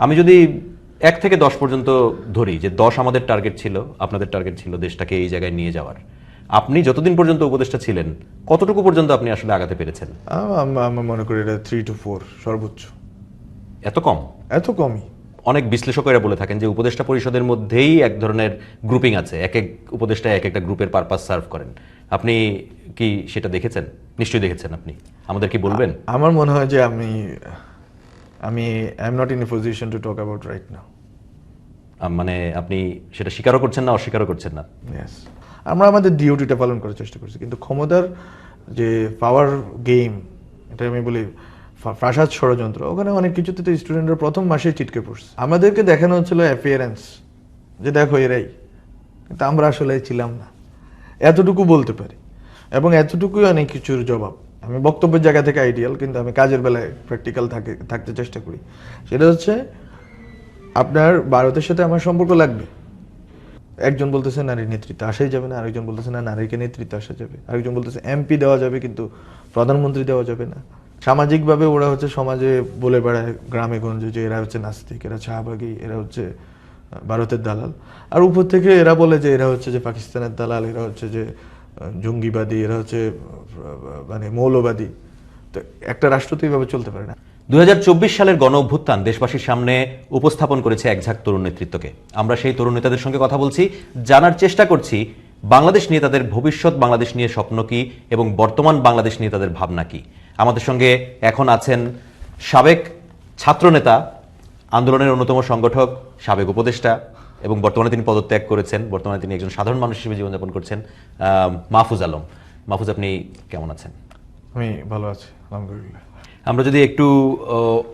আমি যদি এক থেকে দশ পর্যন্ত ধরি যে দশ আমাদের টার্গেট ছিল আপনাদের টার্গেট ছিল দেশটাকে এই জায়গায় নিয়ে যাওয়ার আপনি যতদিন পর্যন্ত উপদেষ্টা ছিলেন কতটুকু পর্যন্ত আপনি আসলে আগাতে পেরেছেন? আম- আম- আমি মনে করি এটা থ্রি টু ফোর সর্বোচ্চ। এত কম? এত কমই। অনেক বিশ্লেষকেরা বলে থাকেন যে উপদেষ্টা পরিষদের মধ্যেই এক ধরনের গ্রুপিং আছে এক এক উপদেষ্টা এক একটা গ্রুপের পারপাস সার্ভ করেন। আপনি কি সেটা দেখেছেন? নিশ্চয়ই দেখেছেন আপনি। আমাদের কি বলবেন? আমার মনে হয় যে আমি আমি I am not in a position to talk about right now মানে আপনি সেটা স্বীকারও করছেন না অস্বীকারও করছেন না? ইয়েস আমরা আমাদের ডিউটিটা পালন করার চেষ্টা করছি কিন্তু ক্ষমতার যে পাওয়ার গেম এটা আমি বলি প্রাসাদ ষড়যন্ত্র ওখানে অনেক কিছুতে তো স্টুডেন্টরা প্রথম মাসেই চিটকে পড়ছে। আমাদেরকে দেখানো হচ্ছিল অ্যাপিয়ারেন্স যে দেখো এরাই কিন্তু আমরা আসলে ছিলাম না। এতটুকু বলতে পারি এবং এতটুকুই অনেক কিছুর জবাব। আমি বক্তব্যের জায়গা থেকে আইডিয়াল কিন্তু আমি কাজের বেলায় প্র্যাকটিক্যাল থাকে, থাকতে চেষ্টা করি। সেটা হচ্ছে, আপনার ভারতের সাথে আমার সম্পর্ক লাগবে। একজন বলতেছে নারীর নেতৃত্ব, আসাই যাবে না। আরেকজন বলতেছে না, নারীকে নেতৃত্ব আসা যাবে। আরেকজন বলতেছে এমপি দেওয়া যাবে, কিন্তু প্রধানমন্ত্রী দেওয়া যাবে না। সামাজিকভাবে ওরা হচ্ছে সমাজে বলে বেড়ায়, গ্রামে গঞ্জে যে এরা হচ্ছে নাস্তিক, এরা শাহবাগী, এরা হচ্ছে ভারতের দালাল। আর উপর থেকে এরা বলে যে, এরা হচ্ছে যে পাকিস্তানের দালাল, এরা হচ্ছে যে জঙ্গিবাদী, এরা হচ্ছে মানে মৌলবাদী। তো একটা রাষ্ট্র তো এইভাবে চলতে পারে না। দু সালের গণ অভ্যুত্থান দেশবাসীর সামনে উপস্থাপন করেছে একঝাঁক তরুণ নেতৃত্বকে। আমরা সেই তরুণ নেতাদের সঙ্গে কথা বলছি, জানার চেষ্টা করছি, বাংলাদেশ নিয়ে তাদের ভবিষ্যৎ, বাংলাদেশ নিয়ে স্বপ্ন কি এবং বর্তমান বাংলাদেশ নিয়ে তাদের ভাবনা কি? আমাদের সঙ্গে এখন আছেন সাবেক ছাত্রনেতা, আন্দোলনের অন্যতম সংগঠক, সাবেক উপদেষ্টা এবং বর্তমানে তিনি পদত্যাগ করেছেন। বর্তমানে তিনি একজন সাধারণ মানুষ হিসেবে জীবনযাপন করছেন মাহফুজ আলম। মাহফুজ আপনি কেমন আছেন? আমি ভালো আছি আলহামদুলিল্লাহ। আমরা যদি একটু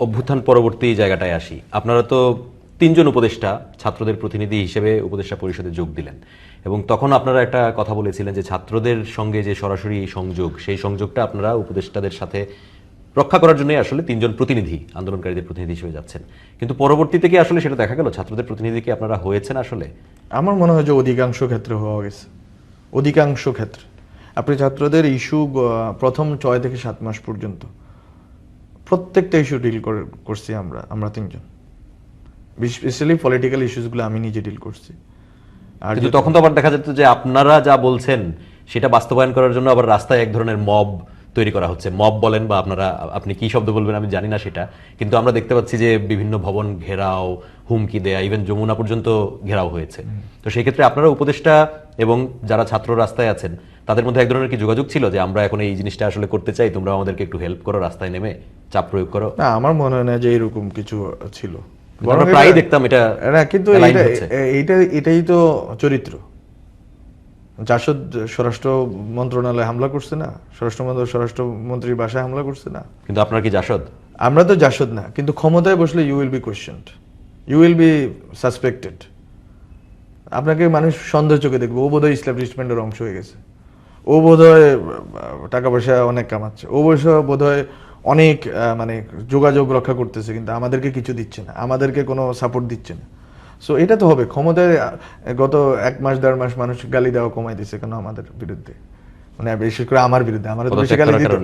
অভ্যুত্থান পরবর্তী জায়গাটায় আসি আপনারা তো তিনজন উপদেষ্টা ছাত্রদের প্রতিনিধি হিসেবে উপদেষ্টা পরিষদে যোগ দিলেন। এবং তখন আপনারা একটা কথা বলেছিলেন যে ছাত্রদের সঙ্গে যে সরাসরি সংযোগ সেই সংযোগটা আপনারা উপদেষ্টাদের সাথে রক্ষা করার জন্যই আসলে তিনজন প্রতিনিধি আন্দোলনকারীদের প্রতিনিধি হিসেবে যাচ্ছেন। কিন্তু পরবর্তীতে কি আসলে সেটা দেখা গেল? ছাত্রদের প্রতিনিধি কি আপনারা হয়েছেন আসলে? আমার মনে হয় যে অধিকাংশ ক্ষেত্রে হওয়া গেছে। অধিকাংশ ক্ষেত্রে। আপনি ছাত্রদের ইস্যু প্রথম ছয় থেকে সাত মাস পর্যন্ত প্রত্যেকটা ইস্যু ডিল করছি আমরা আমরা তিনজন। স্পেশালি পলিটিক্যাল ইস্যুসগুলো আমি নিজে ডিল করছি। আর তখন তো আবার দেখা যেত যে আপনারা যা বলছেন সেটা বাস্তবায়ন করার জন্য আবার রাস্তায় এক ধরনের মব তৈরি করা হচ্ছে। মব বলেন বা আপনারা আপনি কি শব্দ বলবেন আমি জানি না সেটা। কিন্তু আমরা দেখতে পাচ্ছি যে বিভিন্ন ভবন ঘেরাও হুমকি দেয়া ইভেন যমুনা পর্যন্ত ঘেরাও হয়েছে। তো সেই ক্ষেত্রে আপনারা উপদেষ্টা এবং যারা ছাত্র রাস্তায় আছেন তাদের মধ্যে এক ধরনের কি যোগাযোগ ছিল যে আমরা এখন এই জিনিসটা আসলে করতে চাই তোমরা আমাদেরকে একটু হেল্প করো রাস্তায় নেমে চাপ প্রয়োগ করো? না আমার মনে হয় না যে এরকম কিছু ছিল। আমরা বরং দেখতাম এটা কিন্তু এইটা এটাই তো চরিত্র। জাসদ স্বরাষ্ট্র মন্ত্রণালয়ে হামলা করছে না? স্বরাষ্ট্র মন্ত্র- স্বরাষ্ট্রমন্ত্রীর বাসায় হামলা করছে না? কিন্তু আপনার কি জাসদ? আমরা তো জাসদ না কিন্তু ক্ষমতায় বসলে you will be questioned you will be suspected আপনাকে মানুষ সন্দেহ চোখে দেখবে। ও বোধহয় ইস্টাবলিশমেন্টের অংশ হয়ে গেছে। ও বোধহয় টাকা পয়সা অনেক কামাচ্ছে। ও বয়সে বোধহয় অনেক মানে যোগাযোগ রক্ষা করতেছে কিন্তু আমাদেরকে কিছু দিচ্ছে না। আমাদেরকে কোনো সাপোর্ট দিচ্ছে না। সো এটা তো হবে। ক্ষমতায় গত এক মাস দেড় মাস মানুষ গালি দেওয়া কমাই দিচ্ছে কেন আমাদের বিরুদ্ধে? মানে বিশেষ করে আমার বিরুদ্ধে। আমার তো বেশি গালি দিত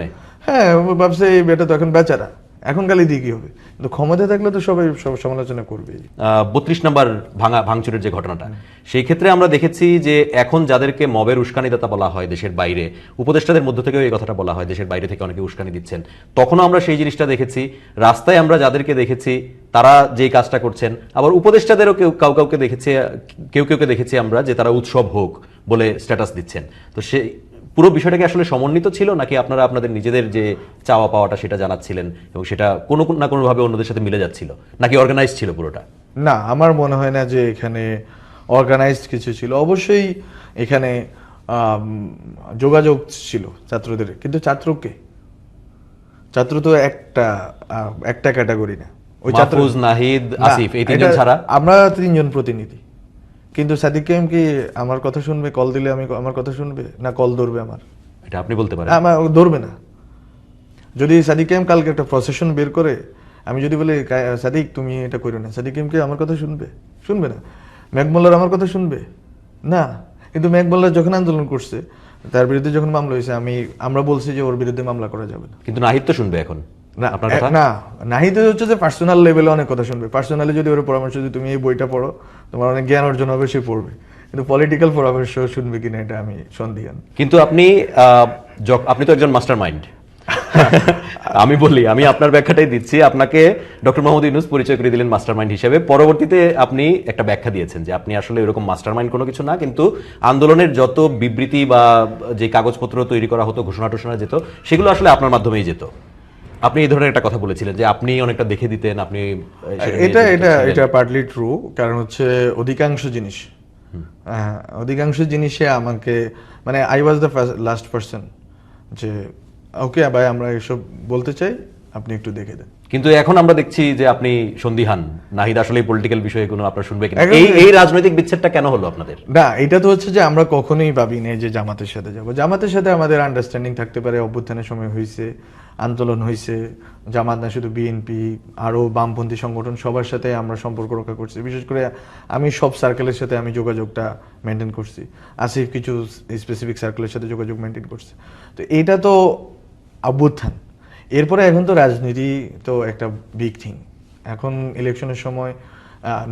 হ্যাঁ ভাবছে এই বেটা তো এখন বেচারা। এখন গালি দিয়ে কি হবে? কিন্তু ক্ষমতায় থাকলে তো সবাই সব সমালোচনা করবেই। বত্রিশ নাম্বার ভাঙা ভাঙচুরের যে ঘটনাটা সেই ক্ষেত্রে আমরা দেখেছি যে এখন যাদেরকে মবের উস্কানিদাতা বলা হয় দেশের বাইরে উপদেষ্টাদের মধ্য থেকেও এই কথাটা বলা হয় দেশের বাইরে থেকে অনেকে উস্কানি দিচ্ছেন। তখনও আমরা সেই জিনিসটা দেখেছি। রাস্তায় আমরা যাদেরকে দেখেছি তারা যেই কাজটা করছেন। আবার উপদেষ্টাদেরও কেউ, কাউ কাউকে দেখেছে, কেউ কেউকে দেখেছি আমরা যে তারা উৎসব হোক বলে স্ট্যাটাস দিচ্ছেন। তো সে পুরো বিষয়টাকে আসলে সমন্বিত ছিল নাকি আপনারা আপনাদের নিজেদের যে চাওয়া পাওয়াটা সেটা জানাচ্ছিলেন এবং সেটা কোনো না কোনোভাবে অন্যদের সাথে মিলে যাচ্ছিল? নাকি অর্গানাইজ ছিল পুরোটা? না, আমার মনে হয় না যে এখানে অর্গানাইজড কিছু ছিল। অবশ্যই এখানে যোগাযোগ ছিল ছাত্রদের। কিন্তু ছাত্রকে, ছাত্র তো একটা একটা ক্যাটাগরি না। মাহফুজ নাহিদ আসিফ এই তিনজন ছাড়া? আমরা তিনজন প্রতিনিধি। কিন্তু সাদিক কাইম কি আমার কথা শুনবে? কল দিলে আমি আমার কথা শুনবে? না কল ধরবে আমার? এটা আপনি বলতে পারেন। আমার ধরবে না। যদি সাদিক কাইম কালকে একটা প্রসেশন বের করে আমি যদি বলি সাদিক তুমি এটা করো না। সাদিক কাইম কি আমার কথা শুনবে? শুনবে না। ম্যাকমোল্লার আমার কথা শুনবে? না। কিন্তু ম্যাকমোল্লার যখন আন্দোলন করছে তার বিরুদ্ধে যখন মামলা হয়েছে আমি আমরা বলছি যে ওর বিরুদ্ধে মামলা করা যাবে না। কিন্তু নাহিদ তো শুনবে এখন। না আপনার কথা? না নাহিদ হচ্ছে যে পার্সোনাল লেভেলে অনেক কথা শুনবে। পার্সোনালি যদি ওর পরামর্শ যদি তুমি এই বইটা পড়ো তোমার অনেক জ্ঞান অর্জন হবে সে পড়বে। কিন্তু পলিটিক্যাল পরামর্শ শুনবে কিনা এটা আমি সন্দিহান। কিন্তু আপনি আপনি তো একজন মাস্টার মাইন্ড আমি বলি আমি আপনার ব্যাখ্যাটাই দিচ্ছি। আপনাকে ডক্টর মোহাম্মদ ইউনুস পরিচয় করে দিলেন মাস্টার মাইন্ড হিসেবে। পরবর্তীতে আপনি একটা ব্যাখ্যা দিয়েছেন যে আপনি আসলে এরকম মাস্টার মাইন্ড কোনো কিছু না কিন্তু আন্দোলনের যত বিবৃতি বা যে কাগজপত্র তৈরি করা হতো ঘোষণা টোষণা যেত সেগুলো আসলে আপনার মাধ্যমেই যেত। আপনি এই ধরনের একটা কথা বলেছিলেন যে আপনি অনেকটা দেখে দিতেন আপনি এটা এটা এটা পার্টলি ট্রু কারণ হচ্ছে অধিকাংশ জিনিস অধিকাংশ জিনিসে আমাকে মানে I was the last person যে ওকে ভাই আমরা এসব বলতে চাই আপনি একটু দেখে দেন। কিন্তু এখন আমরা দেখছি যে আপনি সন্দিহান। নাহিদ আসলে পলিটিক্যাল বিষয়ে কোনো আপনার শুনবে কিনা? এই এই রাজনৈতিক বিচ্ছেদটা কেন হলো আপনাদের? না এটা তো হচ্ছে যে আমরা কখনোই ভাবি নাই যে জামাতের সাথে যাব। জামাতের সাথে আমাদের আন্ডারস্ট্যান্ডিং থাকতে পারে অভ্যুত্থানের সময় হয়েছে আন্দোলন হয়েছে জামাত না শুধু বিএনপি আরও বামপন্থী সংগঠন, সবার সাথে আমরা সম্পর্ক রক্ষা করছি। বিশেষ করে আমি সব সার্কেলের সাথে আমি যোগাযোগটা মেনটেন করছি। আসিফ কিছু স্পেসিফিক সার্কেলের সাথে যোগাযোগ মেনটেন করছে। তো এটা তো অভ্যুত্থান। এরপরে এখন তো রাজনীতি তো একটা বিগ থিং এখন ইলেকশনের সময়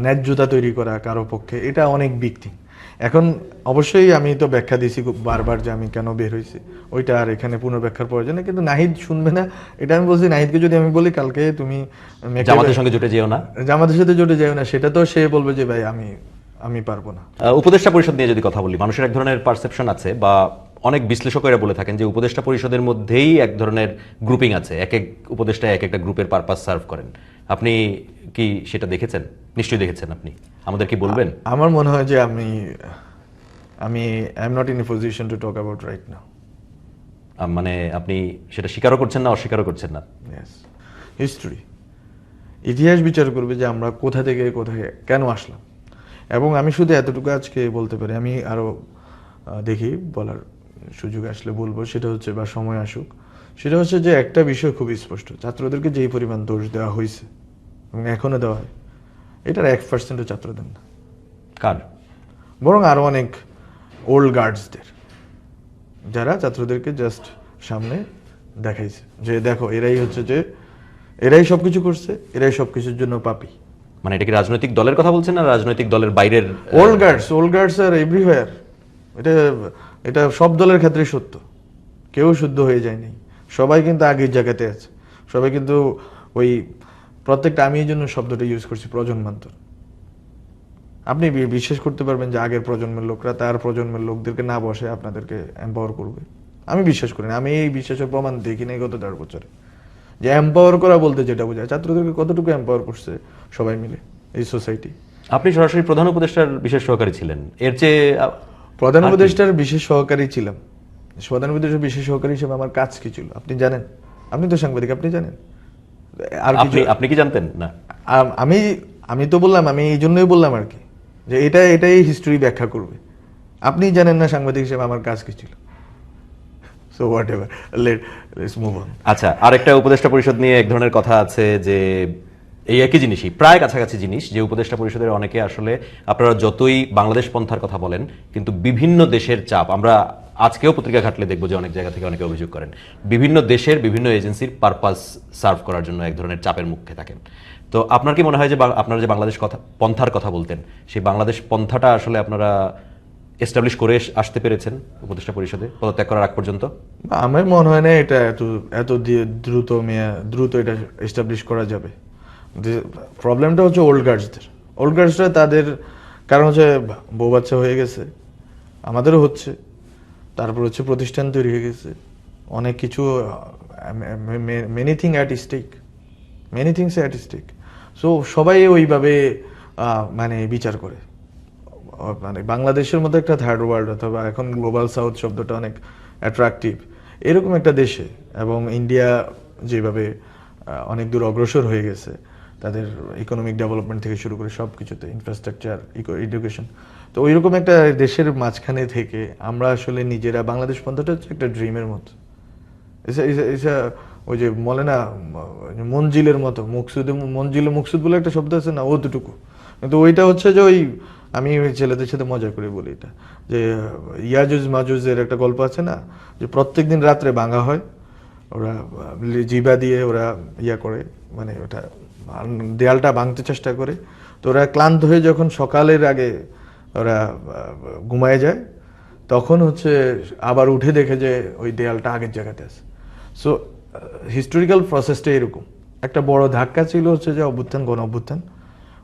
ন্যায্যতা তৈরি করা কারও পক্ষে এটা অনেক বিগ থিং এখন অবশ্যই আমি তো ব্যাখ্যা দিয়েছি বারবার যে আমি কেন বের হয়েছি। ওইটা আর এখানে পুনর্ব্যাখ্যার প্রয়োজন নেই। কিন্তু নাহিদ শুনবে না এটা আমি বলছি নাহিদকে যদি আমি বলি কালকে তুমি জামাতের সঙ্গে জুটে যেও না। জামাতের সাথে জুটে যেও না সেটা তো সে বলবে যে ভাই আমি আমি পারব না। উপদেষ্টা পরিষদ নিয়ে যদি কথা বলি মানুষের এক ধরনের পারসেপশন আছে বা অনেক বিশ্লেষকেরা বলে থাকেন যে উপদেষ্টা পরিষদের মধ্যেই এক ধরনের গ্রুপিং আছে। এক এক উপদেষ্টা এক একটা গ্রুপের পারপাস সার্ভ করেন। আপনি কি সেটা দেখেছেন? নিশ্চয়ই দেখেছেন আপনি। আমাদের কি বলবেন? আমার মনে হয় যে আমি আমি I am not in a position to talk about right now মানে আপনি সেটা স্বীকারও করছেন না অস্বীকারও করছেন না? হিস্ট্রি ইতিহাস বিচার করবে যে আমরা কোথা থেকে কোথায় কেন আসলাম। এবং আমি শুধু এতটুকু আজকে বলতে পারি আমি আরও দেখি বলার সুযোগ আসলে বলব সেটা হচ্ছে বা সময় আসুক সেটা হচ্ছে যে একটা বিষয় খুবই স্পষ্ট ছাত্রদেরকে যেই পরিমাণ দোষ দেওয়া হয়েছে এবং এখনও দেওয়া হয় এটার এক পার্সেন্টও ছাত্র দেন না। কার? বরং আরও অনেক ওল্ড গার্ডসদের যারা ছাত্রদেরকে জাস্ট সামনে দেখাইছে যে দেখো এরাই হচ্ছে যে এরাই সব কিছু করছে এরাই সব কিছুর জন্য পাপি। মানে এটা কি রাজনৈতিক দলের কথা বলছেন না রাজনৈতিক দলের বাইরের ওল্ড গার্ডস ওল্ড গার্ডস আর এভরিওয়্যার এটা এটা সব দলের ক্ষেত্রে সত্য। কেউ শুদ্ধ হয়ে যায়নি। সবাই কিন্তু আগের জায়গাতে আছে। সবাই কিন্তু ওই প্রত্যেকটা আমি এই জন্য শব্দটা ইউজ করছি প্রজন্মান্তর আপনি বিশ্বাস করতে পারবেন যে আগের প্রজন্মের লোকরা তার প্রজন্মের লোকদেরকে না বসে আপনাদেরকে এম্পাওয়ার করবে। আমি বিশ্বাস করি না। আমি এই বিশ্বাসের প্রমাণ দেখি নাই গত দেড় বছরে। যে এম্পাওয়ার করা বলতে যেটা বোঝায়, ছাত্রদেরকে কতটুকু এম্পাওয়ার করছে সবাই মিলে এই সোসাইটি আপনি সরাসরি প্রধান উপদেষ্টার বিশেষ সহকারী ছিলেন। এর চেয়ে প্রধান উপদেষ্টার বিশেষ সহকারী ছিলাম। প্রধান উপদেষ্টার বিশেষ সহকারী হিসেবে আমার কাজ কি ছিল? আপনি জানেন? আপনি তো সাংবাদিক আপনি জানেন? আর আপনি আপনি কি জানতেন? না। আমি আমি তো বললাম আমি এই জন্যই বললাম আর কি যে এটা এটাই হিস্ট্রি ব্যাখ্যা করবে। আপনি জানেন না সাংবাদিক হিসেবে আমার কাজ কি ছিল? So whatever let's move on আচ্ছা আরেকটা উপদেষ্টা পরিষদ নিয়ে এক ধরনের কথা আছে যে এই একই জিনিসই, প্রায় কাছাকাছি জিনিস যে উপদেষ্টা পরিষদের অনেকে আসলে আপনারা যতই বাংলাদেশ পন্থার কথা বলেন, কিন্তু বিভিন্ন দেশের চাপ, আমরা আজকেও পত্রিকা ঘাটলে দেখব যে অনেক জায়গা থেকে অনেকে অভিযোগ করেন, বিভিন্ন দেশের বিভিন্ন এজেন্সির পারপাস সার্ভ করার জন্য এক ধরনের চাপের মুখে থাকেন। তো আপনার কি মনে হয় যে আপনারা যে বাংলাদেশ কথা, পন্থার কথা বলতেন, সেই বাংলাদেশ পন্থাটা আসলে আপনারা এস্টাবলিশ করে আসতে পেরেছেন উপদেষ্টা পরিষদে, পদত্যাগ করার আগ পর্যন্ত? আমার মনে হয় না এটা এত এত দ্রুত মেয়া, দ্রুত এটা এস্টাবলিশ করা যাবে। প্রবলেমটা হচ্ছে ওল্ড গার্ডসদের ওল্ড গার্ডসরা তাদের, কারণ হচ্ছে বউ বাচ্চা হয়ে গেছে, আমাদেরও হচ্ছে, তারপর হচ্ছে প্রতিষ্ঠান তৈরি হয়ে গেছে, অনেক কিছু many thing at stake many things at stake so সবাই ওইভাবে মানে বিচার করে। মানে বাংলাদেশের মতো একটা থার্ড ওয়ার্ল্ড অথবা এখন গ্লোবাল সাউথ শব্দটা অনেক অ্যাট্রাকটিভ এরকম একটা দেশে, এবং ইন্ডিয়া যেভাবে অনেক দূর অগ্রসর হয়ে গেছে তাদের ইকোনমিক ডেভেলপমেন্ট থেকে শুরু করে সব কিছুতে ইনফ্রাস্ট্রাকচার ইকো এডুকেশন তো ওইরকম একটা দেশের মাঝখানে থেকে আমরা আসলে নিজেরা, বাংলাদেশ পন্থাটা হচ্ছে একটা ড্রিমের মতো। ওই যে বলে না, মঞ্জিলের মতো, মুকসুদে, মঞ্জিলে, মুকসুদ বলে একটা শব্দ আছে না ও দুটুকু কিন্তু ওইটা হচ্ছে যে ওই, আমি ওই ছেলেদের সাথে মজা করে বলি এটা, যে, ইয়াজুজ মাজুজের একটা গল্প আছে না, যে প্রত্যেক দিন রাত্রে ভাঙা হয়, ওরা জিবা দিয়ে ওরা ইয়া করে মানে ওটা দেয়ালটা ভাঙতে চেষ্টা করে। তো ওরা ক্লান্ত হয়ে যখন সকালের আগে ওরা ঘুমায় যায়, তখন হচ্ছে আবার উঠে দেখে যে ওই দেয়ালটা আগের জায়গাতে আছে। সো হিস্টোরিক্যাল প্রসেসটা এরকম। একটা বড় ধাক্কা ছিল হচ্ছে যে অভ্যুত্থান, গণ অভ্যুত্থান।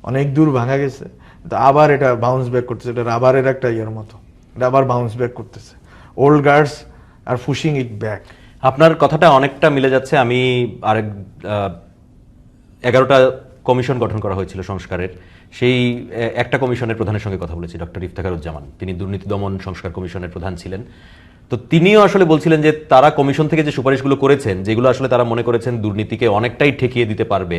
অনেক দূর ভাঙা গেছে। তো আবার এটা বাউন্স ব্যাক করতেছে। এটা রাবারের একটা ইয়ের মতো। এটা আবার বাউন্স ব্যাক করতেছে। ওল্ড গার্ডস আর ফুশিং ইট ব্যাক আপনার কথাটা অনেকটা মিলে যাচ্ছে। আমি আরেক এগারোটা কমিশন গঠন করা হয়েছিল সংস্কারের। সেই একটা কমিশনের প্রধানের সঙ্গে কথা বলেছি, ডক্টর ইফতেখারুজ্জামান। তিনি দুর্নীতি দমন সংস্কার কমিশনের প্রধান ছিলেন। তো তিনিও আসলে বলছিলেন যে তারা কমিশন থেকে যে সুপারিশগুলো করেছেন, যেগুলো আসলে তারা মনে করেছেন দুর্নীতিকে অনেকটাই ঠেকিয়ে দিতে পারবে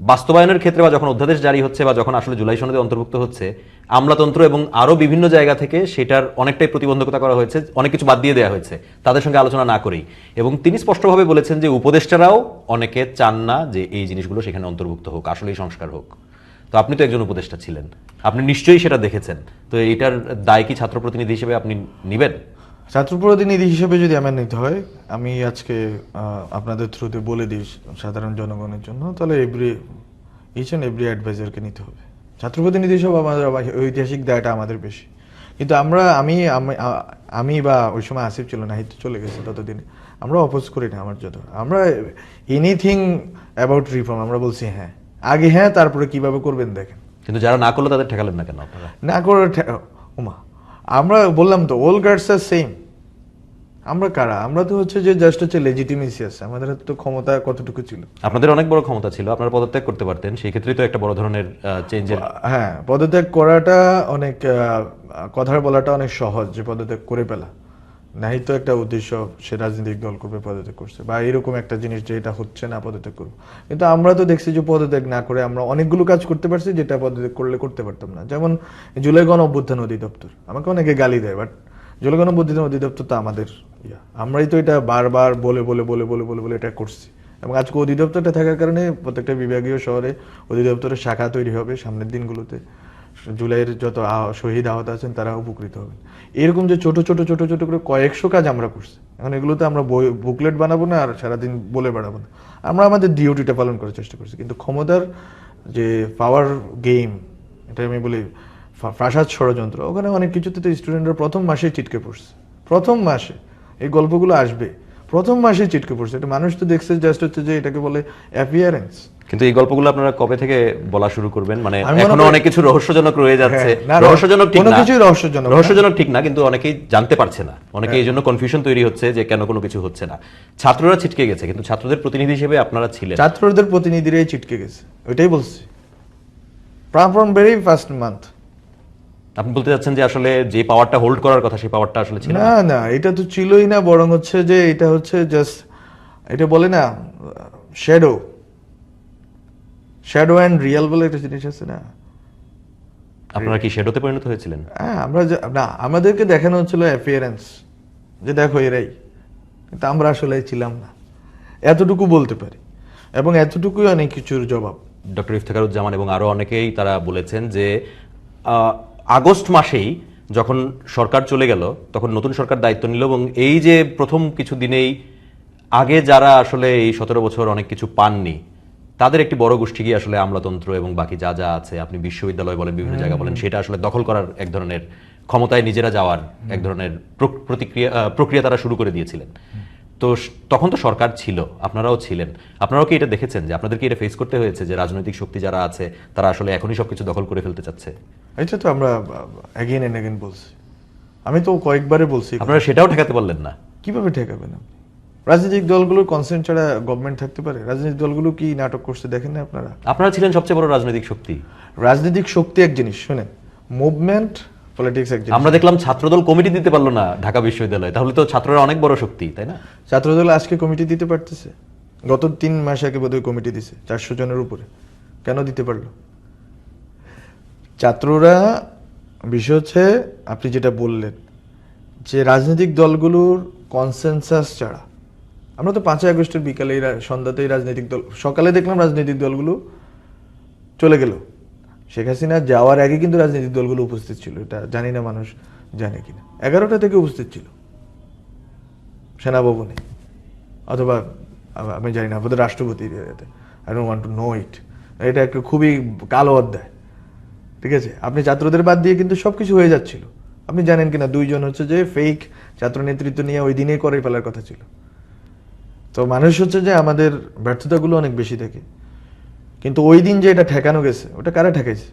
বাস্তবায়নের ক্ষেত্রে বা যখন অধ্যাদেশ জারি হচ্ছে বা যখন আসলে জুলাই সনদে অন্তর্ভুক্ত হচ্ছে, আমলাতন্ত্র এবং আরও বিভিন্ন জায়গা থেকে সেটার অনেকটাই প্রতিবন্ধকতা করা হয়েছে, অনেক কিছু বাদ দিয়ে দেওয়া হয়েছে। তাদের সঙ্গে আলোচনা না করেই। এবং তিনি স্পষ্টভাবে বলেছেন যে উপদেষ্টারাও অনেকে চান না যে এই জিনিসগুলো সেখানে অন্তর্ভুক্ত হোক, আসলেই সংস্কার হোক। তো আপনি তো একজন উপদেষ্টা ছিলেন। আপনি নিশ্চয়ই সেটা দেখেছেন। তো এইটার দায় কি ছাত্র প্রতিনিধি হিসেবে আপনি নিবেন? ছাত্র প্রতিনিধি হিসেবে যদি আমার নিতে হয় আমি আজকে আপনাদের থ্রুতে বলে দিই সাধারণ জনগণের জন্য তাহলে এভরি ইচ অ্যান্ড এভরি অ্যাডভাইজারকে নিতে হবে। ছাত্র প্রতিনিধি হিসেবে আমাদের ঐতিহাসিক দায়টা আমাদের বেশি। কিন্তু আমরা আমি আমি- বা ওই সময় আসিফ ছিল না হয়তো চলে গেছে ততদিনে আমরা অপোজ করি না আমার যত। আমরা এনিথিং অ্যাবাউট রিফর্ম আমরা বলছি হ্যাঁ। আগে হ্যাঁ তারপরে কীভাবে করবেন দেখেন। কিন্তু যারা না করল তাদের ঠেকালেন না কেন আপনারা? না করে ওমা আমরা বললাম তো ওল গার্ডস আর সেম আমরা কারা? আমরা তো হচ্ছে যে জাস্ট হচ্ছে লেজিটিমেসি আছে। আমাদের তো ক্ষমতা কতটুকু ছিল? আপনাদের অনেক বড় ক্ষমতা ছিল আপনারা পদত্যাগ করতে পারতেন সেই ক্ষেত্রে তো একটা বড় ধরনের চেঞ্জ হ্যাঁ পদত্যাগ করাটা অনেক কথার কথা বলাটা অনেক সহজ যে পদত্যাগ করে ফেলা। নাই তো একটা উদ্দেশ্য সে রাজনৈতিক দল করবে, পদত্যাগ করছে। বা এরকম একটা জিনিস যে এটা হচ্ছে না, পদত্যাগ করব। কিন্তু আমরা তো দেখছি যে পদত্যাগ না করে আমরা অনেকগুলো কাজ করতে পারছি, যেটা পদত্যাগ করলে করতে পারতাম না। যেমন জুলাই গণ অভ্যুত্থান অধিদপ্তর। আমাকে অনেকে গালি দেয় বাট জুলাই গণ অভ্যুত্থান অধিদপ্তর তো আমাদের ইয়া। আমরাই তো এটা বারবার বলে বলে বলে বলে বলে বলে এটা করছি। এবং আজকে অধিদপ্তরটা থাকার কারণে প্রত্যেকটা বিভাগীয় শহরে অধিদপ্তরের শাখা তৈরি হবে সামনের দিনগুলোতে। জুলাইয়ের যত শহীদ আহত আছেন তারা উপকৃত হবেন। এরকম যে ছোট ছোট ছোট ছোট করে কয়েকশো কাজ আমরা করছি। এখন এগুলোতে আমরা বই বুকলেট বানাবো না আর সারাদিন বলে বেড়াবো না। আমরা আমাদের ডিউটিটা পালন করার চেষ্টা করছি। কিন্তু ক্ষমতার যে পাওয়ার গেম এটা আমি বলি প্রাসাদ ষড়যন্ত্র, ওখানে অনেক কিছুতে তো স্টুডেন্টরা প্রথম মাসেই চিটকে পড়ছে। প্রথম মাসে এই গল্পগুলো আসবে। প্রথম মাসেই চিটকে পড়ছে। এটা মানুষ তো দেখছে জাস্ট হচ্ছে যে এটাকে বলে অ্যাপিয়ারেন্স কিন্তু এই গল্পগুলো আপনারা কবে থেকে বলা শুরু করবেন? মানে এখনও অনেক কিছু রহস্যজনক রয়ে যাচ্ছে। হ্যাঁ, রহস্যজনক ঠিক কোনো না। কিছুই রহস্যজনক রহস্যজনক ঠিক না কিন্তু অনেকেই জানতে পারছে না। অনেকে হ্যাঁ। এই জন্য কনফিউশন তৈরি হচ্ছে যে কেন কোনো কিছু হচ্ছে না। ছাত্ররা ছিটকে গেছে কিন্তু ছাত্রদের প্রতিনিধি হিসেবে আপনারা ছিলেন। ছাত্রদের প্রতিনিধিরাই চিটকে গেছে। ওইটাই বলছি। ফ্রম ভেরি ফার্স্ট মান্থ আপনি বলতে চাচ্ছেন যে আসলে যে পাওয়ারটা হোল্ড করার কথা সেই পাওয়ারটা আসলে ছিল না না এটা তো ছিলই না বরং হচ্ছে যে এটা হচ্ছে জাস্ট এটা বলে না শ্যাডো শ্যাডো অ্যান্ড রিয়েল বলে একটা জিনিস আছে না? আপনারা কি শেডোতে পরিণত হয়েছিলেন? হ্যাঁ আমরা না আমাদেরকে দেখানো হচ্ছিল অ্যাপিয়ারেন্স যে দেখো এরাই কিন্তু আমরা আসলে ছিলাম না। এতটুকু বলতে পারি এবং এতটুকুই অনেক কিছুর জবাব। ডক্টর ইফতেখারুজ্জামান এবং আরও অনেকেই তারা বলেছেন যে আহ, আগস্ট মাসেই যখন সরকার চলে গেল তখন নতুন সরকার দায়িত্ব নিল এবং এই যে প্রথম কিছু দিনেই আগে যারা আসলে এই সতেরো বছর অনেক কিছু পাননি তাদের একটি বড় গোষ্ঠী গিয়ে আসলে আমলাতন্ত্র এবং বাকি যা যা আছে আপনি বিশ্ববিদ্যালয় বলেন বিভিন্ন জায়গা বলেন সেটা আসলে দখল করার এক ধরনের ক্ষমতায় নিজেরা যাওয়ার এক ধরনের প্রতিক্রিয়া প্রক্রিয়া তারা শুরু করে দিয়েছিলেন। তো তখন তো সরকার ছিল আপনারাও ছিলেন। আপনারাও কি এটা দেখেছেন যে আপনাদেরকে এটা ফেস করতে হয়েছে যে রাজনৈতিক শক্তি যারা আছে তারা আসলে এখনই সবকিছু দখল করে ফেলতে চাচ্ছে? এটা তো আমরা অ্যাগেন এন্ড অ্যাগেন বলছি। আমি তো কয়েকবারে বলছি আপনারা সেটাও ঠেকাতে পারলেন না? কীভাবে ঠেকাবেন আপনি? রাজনৈতিক দলগুলোর কনসেন্ট ছাড়া গভর্নমেন্ট থাকতে পারে? রাজনৈতিক দলগুলো কি নাটক করছে দেখেন না আপনারা? আপনারা ছিলেন সবচেয়ে বড় রাজনৈতিক শক্তি। রাজনৈতিক শক্তি এক জিনিস শুনেন। মুভমেন্ট পলিটিক্স আমরা দেখলাম ছাত্রদল কমিটি দিতে পারল না ঢাকা বিশ্ববিদ্যালয়। তাহলে তো ছাত্ররা অনেক বড় শক্তি তাই না? ছাত্রদল আজকে কমিটি দিতে পারতেছে। গত তিন মাস আগে বোধহয় কমিটি দিছে চারশো জনের উপরে। কেন দিতে পারল? ছাত্ররা বিষয় হচ্ছে আপনি যেটা বললেন যে রাজনৈতিক দলগুলোর কনসেনসাস ছাড়া। আমরা তো পাঁচই আগস্টের বিকালে সন্ধ্যাতেই রাজনৈতিক দল সকালে দেখলাম রাজনৈতিক দলগুলো চলে গেল। শেখ হাসিনা যাওয়ার আগে কিন্তু রাজনৈতিক দলগুলো উপস্থিত ছিল, এটা জানি না মানুষ জানে কিনা। এগারোটা থেকে উপস্থিত ছিল। সেনাভবনে। অথবা আমি জানি না বোধহয় রাষ্ট্রপতি I don't to know it এটা একটা খুবই কালো অধ্যায়। ঠিক আছে? আপনি ছাত্রদের বাদ দিয়ে কিন্তু সবকিছু হয়ে যাচ্ছিল। আপনি জানেন কিনা, দুইজন হচ্ছে যে ফেক ছাত্র নেতৃত্ব নিয়ে ওই দিনেই করে ফেলার কথা ছিল। তো মানুষ হচ্ছে যে আমাদের ব্যর্থতাগুলো অনেক বেশি থাকে কিন্তু ওই দিন যে এটা ঠেকানো গেছে, ওটা কারা ঠেকাইছে?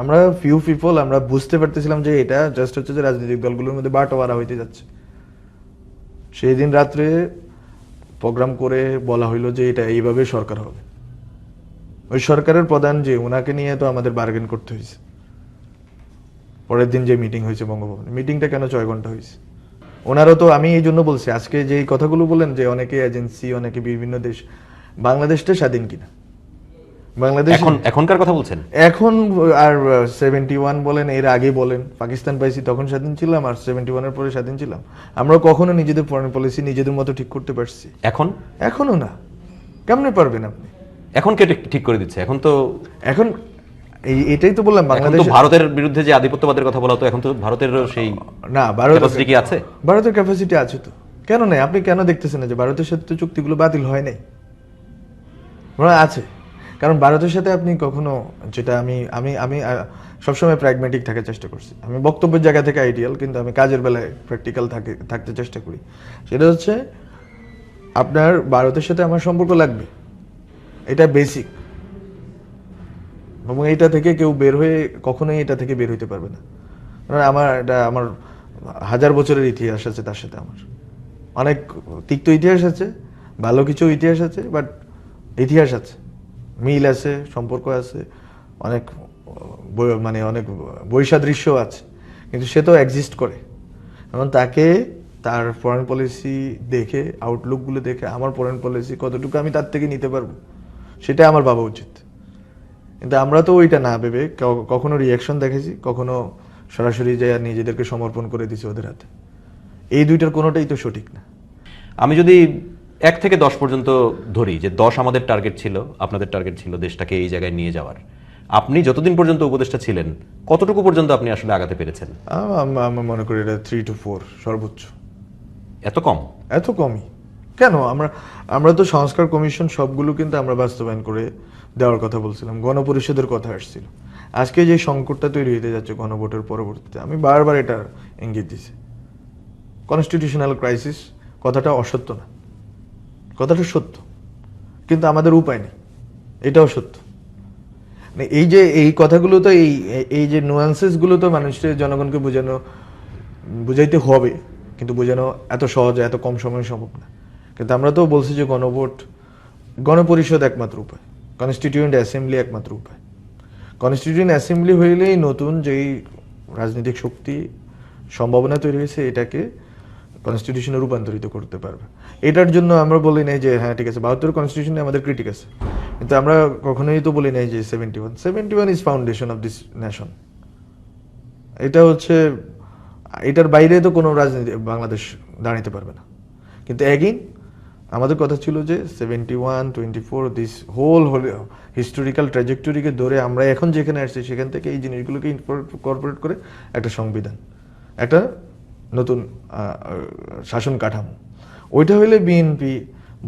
আমরা ফিউ পিপল আমরা বুঝতে পারতেছিলাম যে এটা জাস্ট হচ্ছে যে রাজনৈতিক দলগুলোর মধ্যে বাটোয়ারা হইতে যাচ্ছে। সেই দিন রাত্রে প্রোগ্রাম করে বলা হইল যে এটা এইভাবে সরকার হবে। ওই সরকারের প্রধান যে ওনাকে নিয়ে তো আমাদের বার্গেন করতে হয়েছে পরের দিন যে মিটিং হয়েছে বঙ্গভবনে মিটিংটা কেন ছয় ঘণ্টা হয়েছে ওনারও তো আমি এই জন্য বলছি, আজকে যে কথাগুলো বলেন যে অনেকে এজেন্সি অনেকে বিভিন্ন দেশ, বাংলাদেশটা স্বাধীন কিনা? বাংলাদেশ এখন এখনকার কথা বলছেন? এখন আর সেভেন্টি ওয়ান বলেন এর আগে বলেন পাকিস্তান পাইছি তখন স্বাধীন ছিলাম আর সেভেন্টি ওয়ানের পরে স্বাধীন ছিলাম। আমরা কখনো নিজেদের ফরেন পলিসি নিজেদের মতো ঠিক করতে পারছি। এখন? এখনও না। কেমনে পারবেন আপনি? এখন কে ঠিক- করে দিচ্ছে? এখন তো এখন এই এটাই তো বললাম বাংলাদেশ ভারতের বিরুদ্ধে যে আধিপত্যবাদের কথা বলা হতো এখন তো ভারতের সেই না ভারত capacity কি আছে? ভারতের ক্যাপাসিটি আছে তো। কেন নেই? আপনি কেন দেখতেছেন না যে ভারতের সাথে তো চুক্তিগুলো বাতিল হয় নাই? আছে। কারণ ভারতের সাথে আপনি কখনো যেটা আমি আমি আমি সবসময় প্র্যাগমেটিক থাকার চেষ্টা করছি। আমি বক্তব্যের জায়গা থেকে আইডিয়াল কিন্তু আমি কাজের বেলায় প্র্যাকটিক্যাল থাকে, থাকতে চেষ্টা করি। সেটা হচ্ছে, আপনার ভারতের সাথে আমার সম্পর্ক লাগবে। এটা বেসিক এবং এইটা থেকে কেউ বের হয়ে কখনোই এটা থেকে বের হইতে পারবে না। আমার এটা, আমার হাজার বছরের ইতিহাস আছে তার সাথে আমার। অনেক তিক্ত ইতিহাস আছে, ভালো কিছু ইতিহাস আছে বাট ইতিহাস আছে। মিল আছে, সম্পর্ক আছে, অনেক মানে অনেক বৈসাদৃশ্য আছে। কিন্তু সে তো এক্সিস্ট করে। এবং তাকে তার ফরেন পলিসি দেখে আউটলুকগুলো দেখে, আমার ফরেন পলিসি কতটুকু আমি তার থেকে নিতে পারব, সেটা আমার ভাবা উচিত। কিন্তু আমরা তো ওইটা না ভেবে কখনো রিয়াকশন দেখেছি, কখনো সরাসরি যে নিজেদেরকে সমর্পণ করে দিছি ওদের হাতে। এই দুইটার কোনোটাই তো সঠিক না। আমি যদি এক থেকে দশ পর্যন্ত ধরি যে দশ আমাদের টার্গেট ছিল আপনাদের টার্গেট ছিল দেশটাকে এই জায়গায় নিয়ে যাওয়ার। আপনি যতদিন পর্যন্ত উপদেষ্টা ছিলেন কতটুকু পর্যন্ত আপনি আসলে আগাতে পেরেছেন? আমি মনে করি এটা থ্রি টু ফোর সর্বোচ্চ। এত কম? এত কমই। কেন? আমরা আমরা তো সংস্কার কমিশন সবগুলো কিন্তু আমরা বাস্তবায়ন করে দেওয়ার কথা বলছিলাম। গণপরিষদের কথা আসছিল। আজকে যে সংকটটা তৈরি হতে যাচ্ছে গণভোটের পরবর্তীতে আমি বারবার এটা ইঙ্গিত দিছি। কনস্টিটিউশনাল ক্রাইসিস কথাটা অসত্য না। কথাটা সত্য। কিন্তু আমাদের উপায় নেই। এটাও সত্য। মানে এই যে, এই কথাগুলো তো এই এই যে নুয়ান্সেসগুলো তো মানুষের, জনগণকে বোঝানো, বুঝাইতে হবে। কিন্তু বোঝানো এত সহজ, এত কম সময়ে সম্ভব না। কিন্তু আমরা তো বলছি যে গণভোট, গণপরিষদ একমাত্র উপায়। কনস্টিটিউয়েন্ট অ্যাসেম্বলি একমাত্র উপায়। কনস্টিটিউয়েন্ট অ্যাসেম্বলি হইলেই নতুন যেই রাজনৈতিক শক্তি সম্ভাবনা তৈরি হয়েছে, এটাকে কনস্টিটিউশনে রূপান্তরিত করতে পারবে। এটার জন্য আমরা বলি নাই যে হ্যাঁ ঠিক আছে, বাহাত্তর কনস্টিটিউশনে আমাদের ক্রিটিক আছে। কিন্তু আমরা কখনোই তো বলি নাই যে seventy one seventy one is foundation of this nation এটা হচ্ছে, এটার বাইরে তো কোনো রাজনীতি, বাংলাদেশ দাঁড়াতে পারবে না। কিন্তু এগেইন আমাদের কথা ছিল যে seventy one twenty four this whole whole historical ট্র্যাজেক্টরিকে ধরে আমরা এখন যেখানে আসছি, সেখান থেকে এই জিনিসগুলোকে ইনকর্পোরেট করে একটা সংবিধান, একটা নতুন শাসন কাঠামো। ওইটা হইলে বিএনপি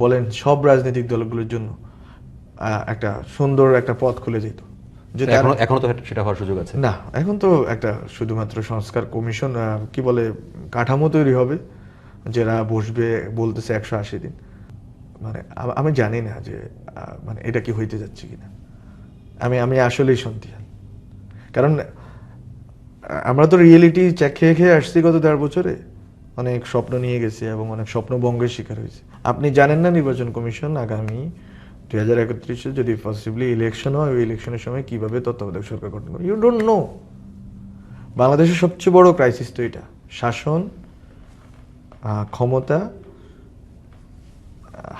বলেন সব রাজনৈতিক দলগুলোর জন্য একটা সুন্দর একটা পথ খুলে যেত এখনও তো সেটা হওয়ার সুযোগ আছে। না এখন তো একটা শুধুমাত্র সংস্কার কমিশন কি বলে কাঠামো তৈরি হবে যারা বসবে বলতেছে একশো আশি দিন। মানে আমি জানি না যে মানে এটা কি হইতে যাচ্ছে কিনা। আমি আমি আসলেই সন্ধিহান কারণ আমরা তো রিয়েলিটি চেক খেয়ে খেয়ে আসছি গত দেড় বছরে। অনেক স্বপ্ন নিয়ে গেছে এবং অনেক স্বপ্ন ভঙ্গের শিকার হয়েছে। আপনি জানেন না নির্বাচন কমিশন আগামী দুই হাজার একত্রিশে যদি পসিবলি ইলেকশন হয়, ওই ইলেকশনের সময় কীভাবে তত্ত্বাবধায়ক সরকার গঠন করবে? ইউ ডোন্ট নো বাংলাদেশের সবচেয়ে বড় ক্রাইসিস তো এটা। শাসন ক্ষমতা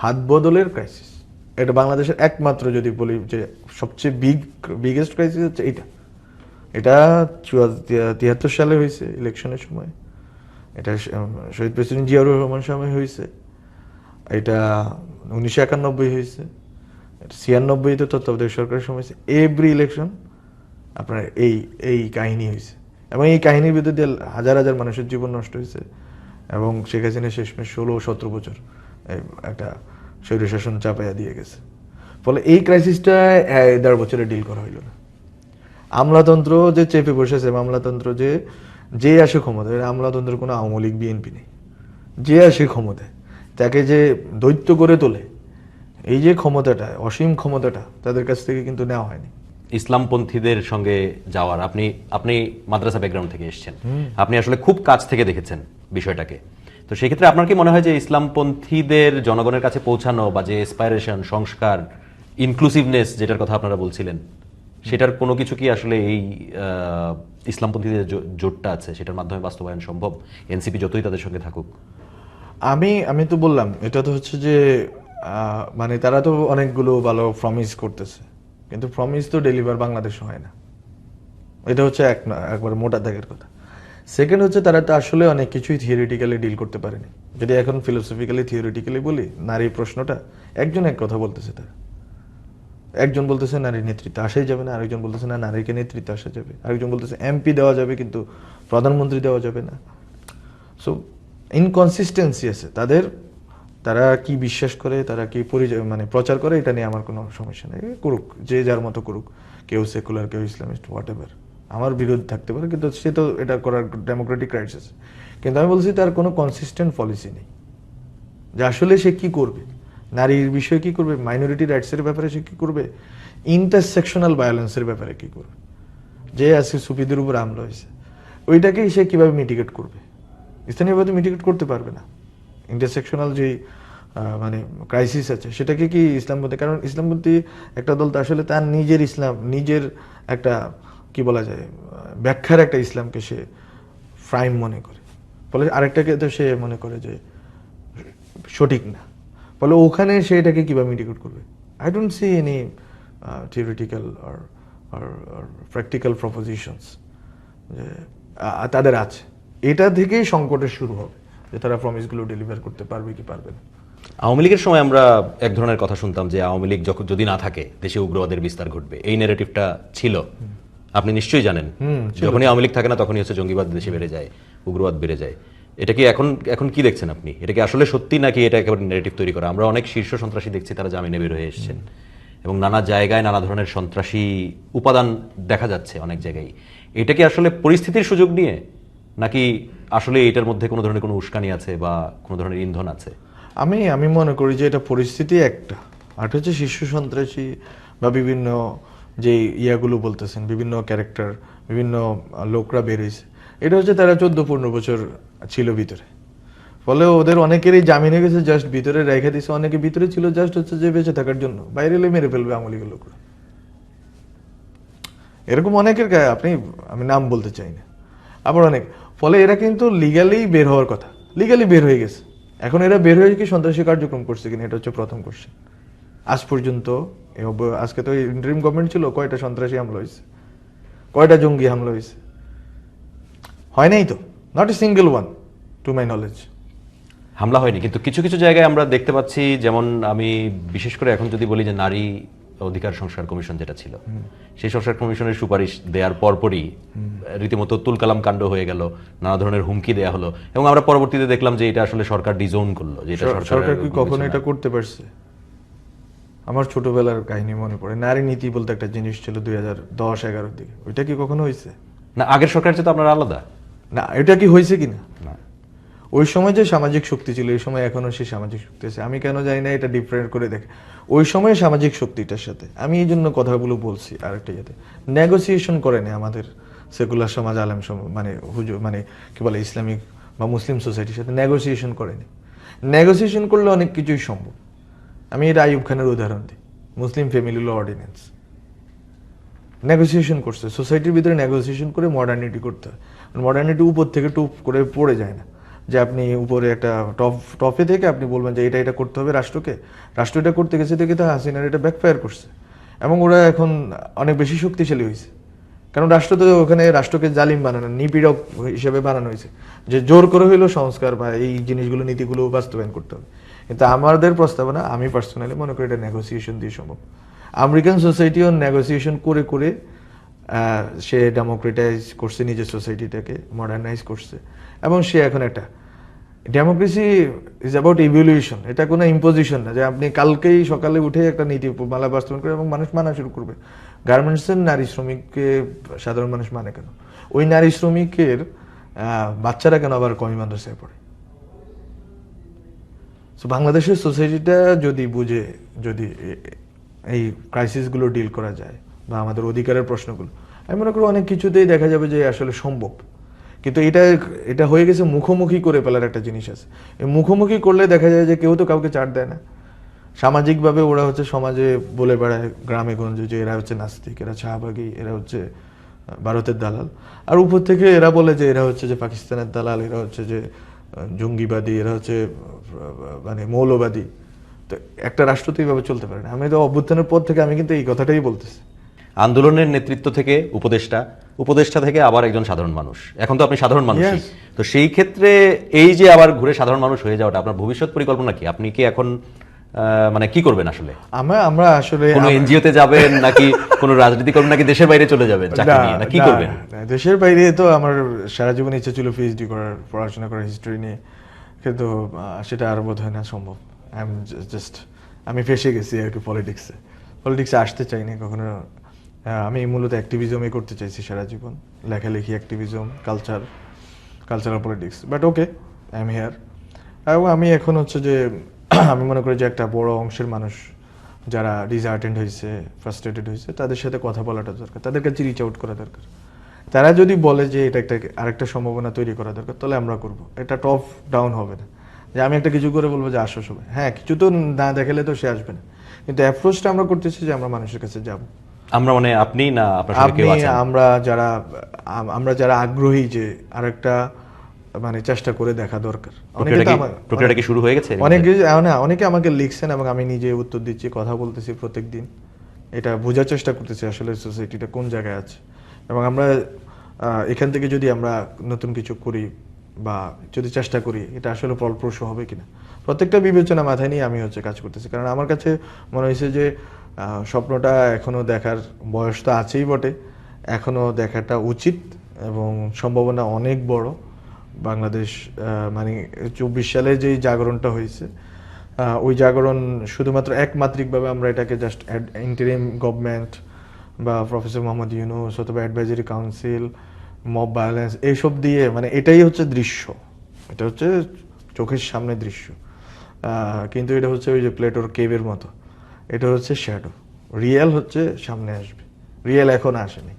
হাত বদলের ক্রাইসিস এটা বাংলাদেশের একমাত্র যদি বলি যে সবচেয়ে বিগ বিগেস্ট ক্রাইসিস হচ্ছে এটা। এটা তিয়াত্তর সালে হয়েছে ইলেকশনের সময়। এটা শহীদ প্রেসিডেন্ট জিয়াউর রহমান সময় হয়েছে এটা উনিশশো একানব্বই হয়েছে ছিয়ানব্বইতে তত্ত্বাবধায়ক সরকারের সময় হয়েছে এভরি ইলেকশন আপনার এই এই কাহিনী হয়েছে এবং এই কাহিনীর ভিতর দিয়ে হাজার হাজার মানুষের জীবন নষ্ট হয়েছে এবং শেখ হাসিনা শেষমেশ ষোলো সতেরো বছর একটা স্বৈরশাসন চাপাইয়া দিয়ে গেছে। ফলে এই ক্রাইসিসটা দেড় বছরে ডিল করা হইল না। আমলাতন্ত্র যে চেপে বসেছে আমলাতন্ত্র যে যে আসে ক্ষমতায় আমলাতন্ত্র কোনো আওয়ামী লীগ বিএনপি নেই। যে আসে ক্ষমতায় তাকে যে দৈত্য করে তোলে এই যে ক্ষমতাটা অসীম ক্ষমতাটা তাদের কাছ থেকে কিন্তু নেওয়া হয়নি। ইসলামপন্থীদের সঙ্গে যাওয়ার আপনি আপনি মাদ্রাসা ব্যাকগ্রাউন্ড থেকে এসেছেন। আপনি আসলে খুব কাছ থেকে দেখেছেন বিষয়টাকে। তো সেক্ষেত্রে আপনার কি মনে হয় যে ইসলামপন্থীদের জনগণের কাছে পৌঁছানো বা যে এসপাইরেশন সংস্কার ইনক্লুসিভনেস যেটার কথা আপনারা বলছিলেন সেটার কোনো কিছু কি আসলে এই ইসলামপন্থীদের জোটটা আছে? সেটার মাধ্যমে বাস্তবায়ন সম্ভব? এনসিপি যতই তাদের সঙ্গে থাকুক। আমি আমি তো বললাম, এটা তো হচ্ছে যে মানে তারা তো অনেকগুলো ভালো প্রমিস করতেছে। কিন্তু প্রমিস তো ডেলিভার বাংলাদেশে হয় না। এটা হচ্ছে এক, একবার মোটা দাগের কথা। সেকেন্ড হচ্ছে তারা তো আসলে অনেক কিছুই থিওরিটিক্যালি ডিল করতে পারেনি। যদি এখন ফিলোসফিক্যালি থিওরিটিক্যালি বলি, নারী প্রশ্নটা একজন এক কথা বলতেছে তারা। একজন বলতেছে নারীর নেতৃত্ব, আসাই যাবে না। আরেকজন বলতেছে না, নারীকে নেতৃত্ব আসা যাবে। আরেকজন বলতেছে এমপি দেওয়া যাবে কিন্তু প্রধানমন্ত্রী দেওয়া যাবে না। সো ইনকনসিস্টেন্সি আছে। তাদের, তারা কি বিশ্বাস করে, তারা কি পরিচয় মানে প্রচার করে, এটা নিয়ে আমার কোনো সমস্যা নেই। করুক, যে যার মতো করুক, কেউ সেকুলার কেউ ইসলামিস্ট হোয়াট এভার আমার বিরোধ থাকতে পারে, কিন্তু সে তো এটা করার ডেমোক্রেটিক রাইটস আছে। কিন্তু আমি বলছি তার কোনো কনসিস্টেন্ট পলিসি নেই। যে আসলে সে কি করবে? নারীর বিষয়ে কি করবে? মাইনরিটি রাইটসের ব্যাপারে সে কি করবে? ইন্টারসেকশনাল ভায়োলেন্সের ব্যাপারে কি করবে? যে আজকে সুফিদের উপর হামলা হয়েছে ওইটাকে সে কীভাবে মিটিগেট করবে? স্থানীয়ভাবে মিটিগেট করতে পারবে না। ইন্টারসেকশনাল যে মানে ক্রাইসিস আছে, সেটাকে কি ইসলামপন্থী, কারণ ইসলামপন্থী একটা দল তো আসলে তার নিজের ইসলাম, নিজের একটা, কি বলা যায়, ব্যাখ্যার একটা ইসলামকে সে ফ্রাইম মনে করে। ফলে আরেকটাকে তো সে মনে করে যে সঠিক না। ফলে ওখানে সে এটাকে কীভাবে মিটিগেট করবে? I don't see any theoretical R practical propositions যে তাদের আছে। এটা থেকেই সংকটের শুরু হবে যে তারা প্রমিসগুলো ডেলিভার করতে পারবে কি পারবে না। আওয়ামী লীগের সময় আমরা এক ধরনের কথা শুনতাম যে আওয়ামী লীগ যখন যদি না থাকে দেশে উগ্রবাদের বিস্তার ঘটবে। এই নেরেটিভটা ছিল। আপনি নিশ্চয়ই জানেন। যখনই আওয়ামী লীগ থাকে না তখনই হচ্ছে জঙ্গিবাদ দেশে বেড়ে যায় উগ্রবাদ বেড়ে যায়। এটা কি এখন এখন কি দেখছেন আপনি? এটা কি আসলে সত্যি নাকি এটা একেবারে নেগেটিভ তৈরি করা? আমরা অনেক শীর্ষ সন্ত্রাসী দেখছি, তারা জামিনে বের হয়ে এসেছেন। এবং নানা জায়গায় নানা ধরনের সন্ত্রাসী উপাদান দেখা যাচ্ছে অনেক জায়গায়। এটা কি আসলে পরিস্থিতির সুযোগ নিয়ে? নাকি আসলে এটার মধ্যে কোনো ধরনের কোনো উস্কানি আছে বা কোনো ধরনের ইন্ধন আছে? আমি আমি মনে করি যে এটা পরিস্থিতি একটা। আর হচ্ছে শিশু সন্ত্রাসী বা বিভিন্ন যে ইয়াগুলো বলতেছেন, বিভিন্ন ক্যারেক্টার বিভিন্ন লোকরা বেরিয়েছে এটা হচ্ছে তারা চোদ্দ পনেরো বছর ছিল ভিতরে। ফলে ওদের অনেকেরই জামিনে গেছে জাস্ট ভিতরে রেখে দিছে। অনেকে ভিতরে ছিল জাস্ট হচ্ছে যে বেঁচে থাকার জন্য। বাইরে এলে মেরে ফেলবে আমলিগের লোকরা। এরকম অনেকের গায়ে আপনি, আমি নাম বলতে চাই না। আবার অনেক। ফলে এরা কিন্তু লিগালি বের হওয়ার কথা। লিগালি বের হয়ে গেছে। এখন এরা বের হয়ে কি সন্ত্রাসী কার্যক্রম করছে কিনা, এটা হচ্ছে প্রথম কোশ্চেন আজ পর্যন্ত আজকে তো ইন্টারিম গভর্নমেন্ট ছিল, কয়টা সন্ত্রাসী হামলা হয়েছে? কয়টা জঙ্গি হামলা হয়েছে? হয় নাই তো? Not a single one to my knowledge হামলা হয়নি কিন্তু কিছু কিছু জায়গায় আমরা দেখতে পাচ্ছি যেমন আমি বিশেষ করে এখন যদি বলি যে নারী অধিকার সংস্কার কমিশন যেটা ছিল সেই সংস্কার কমিশনের সুপারিশ দেওয়ার পরপরই রীতিমতো তুলকালাম কাণ্ড হয়ে গেল নানা ধরনের হুমকি দেয়া হলো এবং আমরা পরবর্তীতে দেখলাম যে এটা আসলে সরকার ডিজোন করল যে এটা সরকার কি কখনো এটা করতে পারছে? আমার ছোটবেলার কাহিনী মনে পড়ে নারী নীতি বলতে একটা জিনিস ছিল দুই হাজার দশ এগারোর দিকে ওইটা কি কখনো হয়েছে না আগের সরকার চেয়ে তো আপনারা আলাদা। না এটা কি হয়েছে কিনা? না। ওই সময় যে সামাজিক শক্তি ছিল এই সময় এখনও সেই সামাজিক শক্তি আছে। আমি কেন জানি না এটা ডিফারেন্ট করে দেখে। ওই সময় সামাজিক শক্তিটার সাথে। আমি এই জন্য কথাগুলো বলছি আরেকটা যাতে নেগোসিয়েশন করেনি আমাদের সেকুলার সমাজ আলেম মানে হুজু মানে কি বলে ইসলামিক বা মুসলিম সোসাইটির সাথে নেগোসিয়েশন করেনি নেগোসিয়েশন করলে অনেক কিছুই সম্ভব। আমি এটা আইয়ুব খানের উদাহরণ দিই। Muslim family law ordinance negotiation করছে। সোসাইটির ভিতরে নেগোসিয়েশন করে মডার্নিটি করতে হয়। মডার্নিটি উপর থেকে টুপ করে পড়ে যায় না। যে আপনি উপরে একটা টপ টপে থেকে আপনি বলবেন যে এটা এটা করতে হবে রাষ্ট্রকে। রাষ্ট্র এটা করতে গেছে দেখে তো হাসিনার এটা ব্যাকফায়ার করছে। এবং ওরা এখন অনেক বেশি শক্তিশালী হয়েছে। কারণ রাষ্ট্র তো ওখানে রাষ্ট্রকে জালিম বানানো, নিপীড়ক হিসেবে বানানো হয়েছে। যে জোর করে হইল সংস্কার বা এই জিনিসগুলো, নীতিগুলো বাস্তবায়ন করতে হবে। কিন্তু আমাদের প্রস্তাবনা, আমি পার্সোনালি মনে করি এটা নেগোসিয়েশন দিয়ে সম্ভব। আমেরিকান সোসাইটিও নেগোসিয়েশন করে করে সে ডেমোক্রেটাইজ করছে নিজের সোসাইটিটাকে মডার্নাইজ করছে। এবং সে এখন একটা ডেমোক্রেসি ইজ অ্যাবাউট ইভলিউশন এটা কোনো ইম্পোজিশন না যে আপনি কালকেই সকালে উঠে একটা নীতি মালা বাস্তবায়ন করে এবং মানুষ মানা শুরু করবে। গার্মেন্টসের নারী শ্রমিককে সাধারণ মানুষ মানে কেন? ওই নারী শ্রমিকের বাচ্চারা কেন আবার কমি মাদ্রাসায় পড়ে? সো বাংলাদেশের সোসাইটিটা যদি বুঝে, যদি এই ক্রাইসিসগুলো ডিল করা যায় বা আমাদের অধিকারের প্রশ্নগুলো। আমি মনে করি অনেক কিছুতেই দেখা যাবে যে আসলে সম্ভব। কিন্তু এটা এটা হয়ে গেছে মুখোমুখি করে ফেলার একটা জিনিস আছে। এই মুখোমুখি করলে দেখা যায় যে কেউ তো কাউকে চাট দেয় না। সামাজিকভাবে ওরা হচ্ছে সমাজে বলে বেড়ায় গ্রামে গঞ্জে যে এরা হচ্ছে নাস্তিক, এরা শাহবাগী, এরা হচ্ছে ভারতের দালাল। আর উপর থেকে এরা বলে যে এরা হচ্ছে যে পাকিস্তানের দালাল, এরা হচ্ছে যে জঙ্গিবাদী, এরা হচ্ছে মানে মৌলবাদী। তো একটা রাষ্ট্র তো এইভাবে চলতে পারে না। আমি তো অভ্যুত্থানের পর থেকে আমি কিন্তু এই কথাটাই বলতেছি। আন্দোলনের নেতৃত্ব থেকে উপদেষ্টা উপদেষ্টা থেকে আবার একজন সাধারণ মানুষ। এখন তো আপনি সাধারণ মানুষ তো সেই ক্ষেত্রে এই যে আবার ঘুরে সাধারণ মানুষ হয়ে যাওয়াটা আপনার ভবিষ্যৎ পরিকল্পনা কি? আপনি কি এখন মানে কি করবেন আসলে? আমরা আমরা আসলে কোনো এনজিওতে যাবেন নাকি কোনো রাজনীতি করবেন নাকি দেশের বাইরে চলে যাবেন চাকরি নিয়ে? না কি করবেন? দেশের বাইরে তো আমার সারা জীবন ইচ্ছে ছিল পিএইচডি করার পড়াশোনা করার হিস্ট্রি নিয়ে। কিন্তু সেটা আর বোধ হয় না সম্ভব। আই এম জাস্ট আমি ফেসে গেছি আর কি পলিটিক্সে পলিটিক্সে আসতে চাইনি কখনো। আহ, আমি মূলত অ্যাক্টিভিজমই করতে চাইছি সারা জীবন। লেখালেখি activism culture cultural politics but okay I am here এবং আমি এখন হচ্ছে যে আমি মনে করি যে একটা বড় অংশের মানুষ যারা ডিজার্টেন্ড হয়েছে ফ্রাস্ট্রেটেড হয়েছে তাদের সাথে কথা বলাটা দরকার তাদের কাছে রিচ আউট করা দরকার। তারা যদি বলে যে এটা একটা আরেকটা সম্ভাবনা তৈরি করা দরকার তাহলে আমরা করব। এটা টপ ডাউন হবে না। যে আমি একটা কিছু করে বলব যে আসো সবাই। হ্যাঁ কিছু তো না দেখালে তো সে আসবে না। কিন্তু অ্যাপ্রোচটা আমরা করতেছি যে আমরা মানুষের কাছে যাব। আমরা মানে আপনি না আপনার সঙ্গে আপনি কেউ আছেন? আমরা যারা আমরা যারা আগ্রহী যে আরেকটা মানে চেষ্টা করে দেখা দরকার। প্রক্রিয়াটা কি শুরু হয়ে গেছে? অনেকে না অনেকে আমাকে লিখছেন এবং আমি নিজে উত্তর দিচ্ছি কথা বলতেছি প্রত্যেক দিন এটা বোঝার চেষ্টা করতেছি আসলে সোসাইটিটা কোন জায়গায় আছে। এবং আমরা এখান থেকে যদি আমরা নতুন কিছু করি বা যদি চেষ্টা করি এটা আসলে ফলপ্রসূ হবে কিনা? প্রত্যেকটা বিবেচনা মাথায় নিয়ে আমি হচ্ছে কাজ করতেছি। কারণ আমার কাছে মনে হয়েছে যে স্বপ্নটা এখনও দেখার বয়স তো আছেই বটে। এখনও দেখাটা উচিত এবং সম্ভাবনা অনেক বড়। বাংলাদেশ মানে চব্বিশ সালে যেই জাগরণটা হয়েছে ওই জাগরণ শুধুমাত্র একমাত্রিকভাবে আমরা এটাকে জাস্ট ইন্টারিম গভর্নমেন্ট বা প্রফেসর মোহাম্মদ ইউনুস অথবা অ্যাডভাইজারি কাউন্সিল মব ভায়োলেন্স এইসব দিয়ে মানে এটাই হচ্ছে দৃশ্য। এটা হচ্ছে চোখের সামনে দৃশ্য। কিন্তু এটা হচ্ছে ওই যে প্লেটোর কেভের মতো। এটা হচ্ছে শ্যাডো রিয়েল হচ্ছে সামনে আসবে। রিয়েল এখন আসেনি।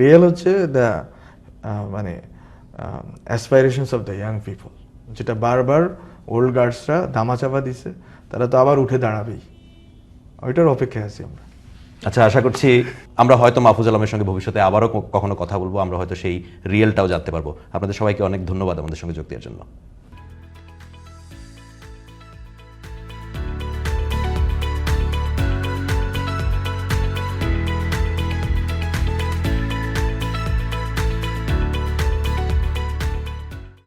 রিয়েল হচ্ছে দ্য মানে aspirations of the young people যেটা বারবার ওল্ড গার্ডসরা ধামাচাপা দিছে, তারা তো আবার উঠে দাঁড়াবেই। ওইটার অপেক্ষায় আছি আমরা। আচ্ছা আশা করছি আমরা হয়তো মাহফুজ আলমের সঙ্গে ভবিষ্যতে আবারও কখনো কথা বলব, আমরা হয়তো সেই রিয়েলটাও জানতে পারব। আপনাদের সবাইকে অনেক ধন্যবাদ আমাদের সঙ্গে যোগ দেওয়ার জন্য।